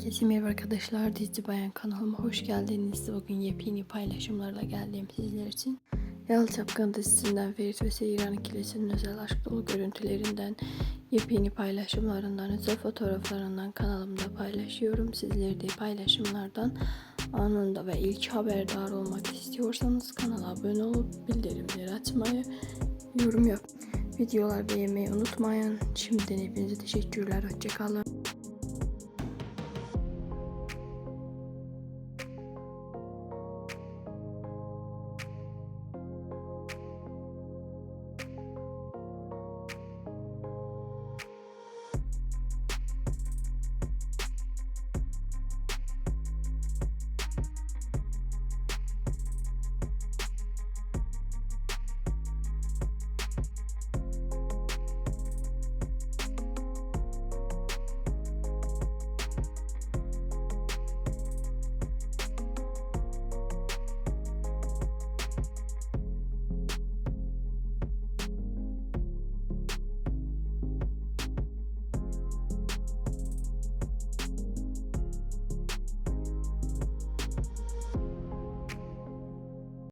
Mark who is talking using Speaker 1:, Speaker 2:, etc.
Speaker 1: Herkese merhaba arkadaşlar. Dizi Bayan kanalıma hoş geldiniz. Bugün yepyeni paylaşımlarla geldim sizler için. Yalı Çapkın dizisinden Ferit ve Seyran ikilisinin özel aşk dolu görüntülerinden, yepyeni paylaşımlarından, özel fotoğraflarından kanalımda paylaşıyorum. Sizler de paylaşımlardan anında ve ilk haberdar olmak istiyorsanız kanala abone olup bildirimleri açmayı, yorum yap, videolar beğenmeyi unutmayın. Şimdiden hepinize teşekkürler. Hoşçakalın.